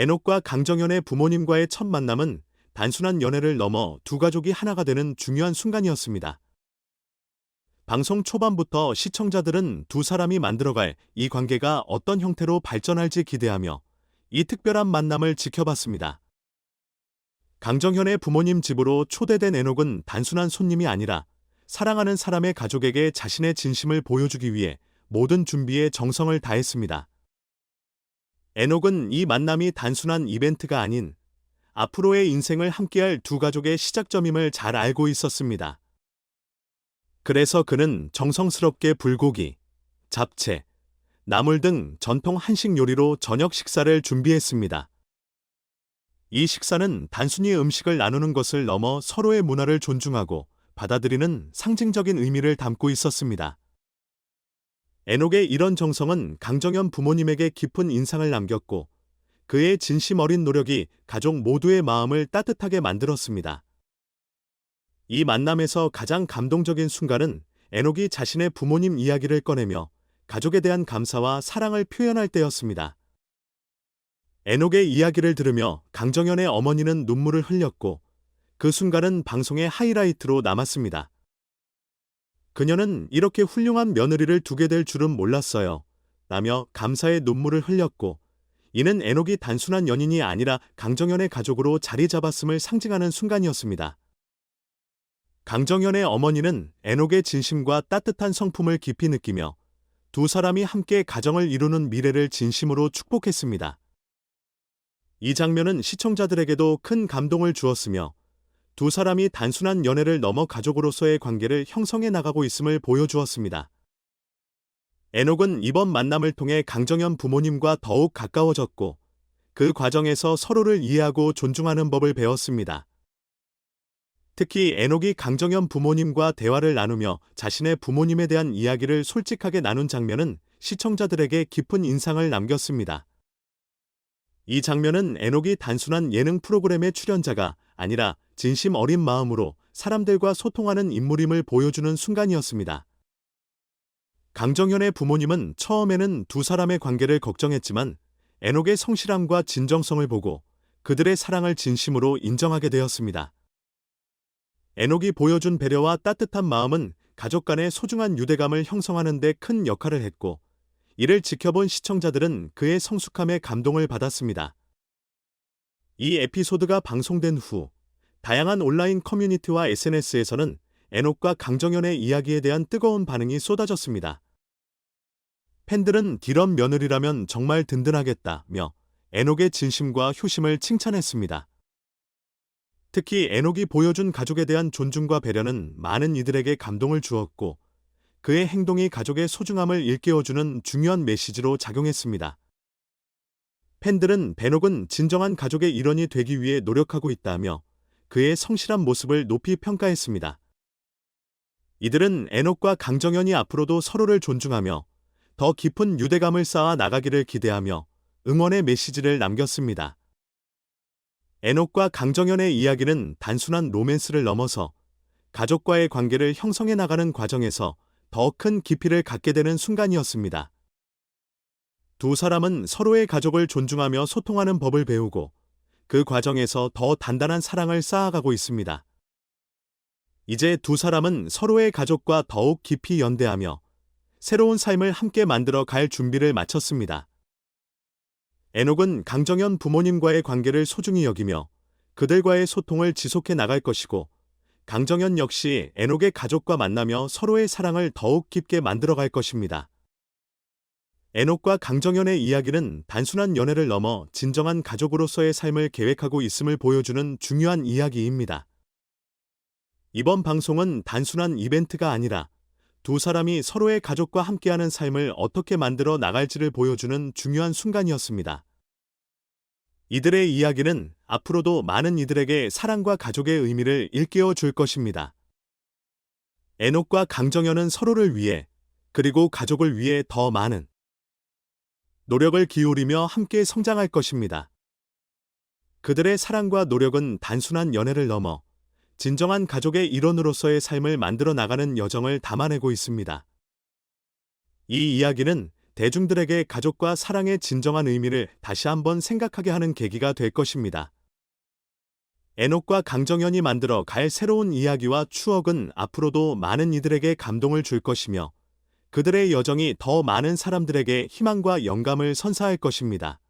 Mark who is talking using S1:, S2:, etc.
S1: 에녹과 강정현의 부모님과의 첫 만남은 단순한 연애를 넘어 두 가족이 하나가 되는 중요한 순간이었습니다. 방송 초반부터 시청자들은 두 사람이 만들어갈 이 관계가 어떤 형태로 발전할지 기대하며 이 특별한 만남을 지켜봤습니다. 강정현의 부모님 집으로 초대된 에녹은 단순한 손님이 아니라 사랑하는 사람의 가족에게 자신의 진심을 보여주기 위해 모든 준비에 정성을 다했습니다. 에녹은 이 만남이 단순한 이벤트가 아닌 앞으로의 인생을 함께할 두 가족의 시작점임을 잘 알고 있었습니다. 그래서 그는 정성스럽게 불고기, 잡채, 나물 등 전통 한식 요리로 저녁 식사를 준비했습니다. 이 식사는 단순히 음식을 나누는 것을 넘어 서로의 문화를 존중하고 받아들이는 상징적인 의미를 담고 있었습니다. 에녹의 이런 정성은 강정현 부모님에게 깊은 인상을 남겼고 그의 진심 어린 노력이 가족 모두의 마음을 따뜻하게 만들었습니다. 이 만남에서 가장 감동적인 순간은 에녹이 자신의 부모님 이야기를 꺼내며 가족에 대한 감사와 사랑을 표현할 때였습니다. 에녹의 이야기를 들으며 강정현의 어머니는 눈물을 흘렸고 그 순간은 방송의 하이라이트로 남았습니다. 그녀는 이렇게 훌륭한 며느리를 두게 될 줄은 몰랐어요. 라며 감사의 눈물을 흘렸고 이는 에녹이 단순한 연인이 아니라 강정현의 가족으로 자리 잡았음을 상징하는 순간이었습니다. 강정현의 어머니는 에녹의 진심과 따뜻한 성품을 깊이 느끼며 두 사람이 함께 가정을 이루는 미래를 진심으로 축복했습니다. 이 장면은 시청자들에게도 큰 감동을 주었으며 두 사람이 단순한 연애를 넘어 가족으로서의 관계를 형성해 나가고 있음을 보여주었습니다. 에녹은 이번 만남을 통해 강정현 부모님과 더욱 가까워졌고 그 과정에서 서로를 이해하고 존중하는 법을 배웠습니다. 특히 에녹이 강정현 부모님과 대화를 나누며 자신의 부모님에 대한 이야기를 솔직하게 나눈 장면은 시청자들에게 깊은 인상을 남겼습니다. 이 장면은 에녹이 단순한 예능 프로그램의 출연자가 아니라 진심 어린 마음으로 사람들과 소통하는 인물임을 보여주는 순간이었습니다. 강정현의 부모님은 처음에는 두 사람의 관계를 걱정했지만 에녹의 성실함과 진정성을 보고 그들의 사랑을 진심으로 인정하게 되었습니다. 에녹이 보여준 배려와 따뜻한 마음은 가족 간의 소중한 유대감을 형성하는 데 큰 역할을 했고, 이를 지켜본 시청자들은 그의 성숙함에 감동을 받았습니다. 이 에피소드가 방송된 후, 다양한 온라인 커뮤니티와 SNS에서는 에녹과 강정현의 이야기에 대한 뜨거운 반응이 쏟아졌습니다. 팬들은 디런 며느리라면 정말 든든하겠다며 에녹의 진심과 효심을 칭찬했습니다. 특히 에녹이 보여준 가족에 대한 존중과 배려는 많은 이들에게 감동을 주었고 그의 행동이 가족의 소중함을 일깨워주는 중요한 메시지로 작용했습니다. 팬들은 베녹은 진정한 가족의 일원이 되기 위해 노력하고 있다며 그의 성실한 모습을 높이 평가했습니다. 이들은 에녹과 강정현이 앞으로도 서로를 존중하며 더 깊은 유대감을 쌓아 나가기를 기대하며 응원의 메시지를 남겼습니다. 에녹과 강정현의 이야기는 단순한 로맨스를 넘어서 가족과의 관계를 형성해 나가는 과정에서 더 큰 깊이를 갖게 되는 순간이었습니다. 두 사람은 서로의 가족을 존중하며 소통하는 법을 배우고 그 과정에서 더 단단한 사랑을 쌓아가고 있습니다. 이제 두 사람은 서로의 가족과 더욱 깊이 연대하며 새로운 삶을 함께 만들어 갈 준비를 마쳤습니다. 에녹은 강정현 부모님과의 관계를 소중히 여기며 그들과의 소통을 지속해 나갈 것이고 강정현 역시 에녹의 가족과 만나며 서로의 사랑을 더욱 깊게 만들어 갈 것입니다. 에녹과 강정현의 이야기는 단순한 연애를 넘어 진정한 가족으로서의 삶을 계획하고 있음을 보여주는 중요한 이야기입니다. 이번 방송은 단순한 이벤트가 아니라 두 사람이 서로의 가족과 함께하는 삶을 어떻게 만들어 나갈지를 보여주는 중요한 순간이었습니다. 이들의 이야기는 앞으로도 많은 이들에게 사랑과 가족의 의미를 일깨워 줄 것입니다. 에녹과 강정현은 서로를 위해 그리고 가족을 위해 더 많은 노력을 기울이며 함께 성장할 것입니다. 그들의 사랑과 노력은 단순한 연애를 넘어 진정한 가족의 일원으로서의 삶을 만들어 나가는 여정을 담아내고 있습니다. 이 이야기는 대중들에게 가족과 사랑의 진정한 의미를 다시 한번 생각하게 하는 계기가 될 것입니다. 에녹과 강정현이 만들어 갈 새로운 이야기와 추억은 앞으로도 많은 이들에게 감동을 줄 것이며 그들의 여정이 더 많은 사람들에게 희망과 영감을 선사할 것입니다.